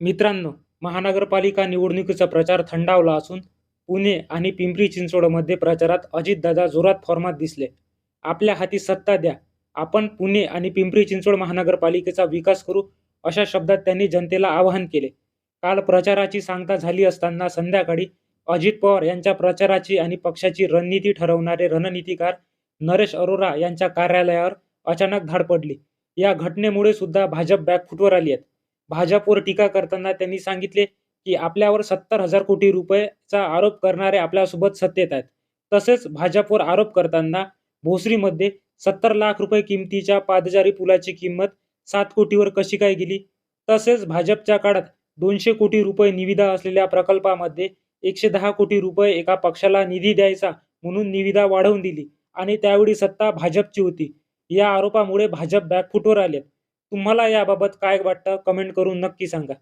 मित्रांनो महानगरपालिका निवडणुकीचा प्रचार थंडावला असून पुणे आणि पिंपरी चिंचवडमध्ये प्रचारात अजितदादा जोरात फॉर्मात दिसले. आपल्या हाती सत्ता द्या. आपण पुणे आणि पिंपरी चिंचवड महानगरपालिकेचा विकास करू अशा शब्दात त्यांनी जनतेला आवाहन केले. काल प्रचाराची सांगता झाली असताना संध्याकाळी अजित पवार यांच्या प्रचाराची आणि पक्षाची रणनीती ठरवणारे रणनीतिकार नरेश अरोरा यांच्या कार्यालयावर अचानक धाड पडली. या घटनेमुळे सुद्धा भाजप बॅकफुटवर आली आहेत भाजपवर टीका करताना त्यांनी सांगितले की आपल्यावर सत्तर हजार कोटी रुपयेचा आरोप करणारे आपल्यासोबत सत्तेत आहेत. तसेच भाजपवर आरोप करताना भोसरीमध्ये सत्तर लाख रुपये किमतीच्या पादचारी पुलाची किंमत सात कोटीवर कशी काय गेली? तसेच भाजपच्या काळात दोनशे कोटी रुपये निविदा असलेल्या प्रकल्पामध्ये एकशे दहा कोटी रुपये एका पक्षाला निधी द्यायचा म्हणून निविदा वाढवून दिली आणि त्यावेळी सत्ता भाजपची होती. या आरोपामुळे भाजप बॅकफुटवर आले तुम्हाला याबाबत काय वाटतं? कमेंट करून नक्की सांगा.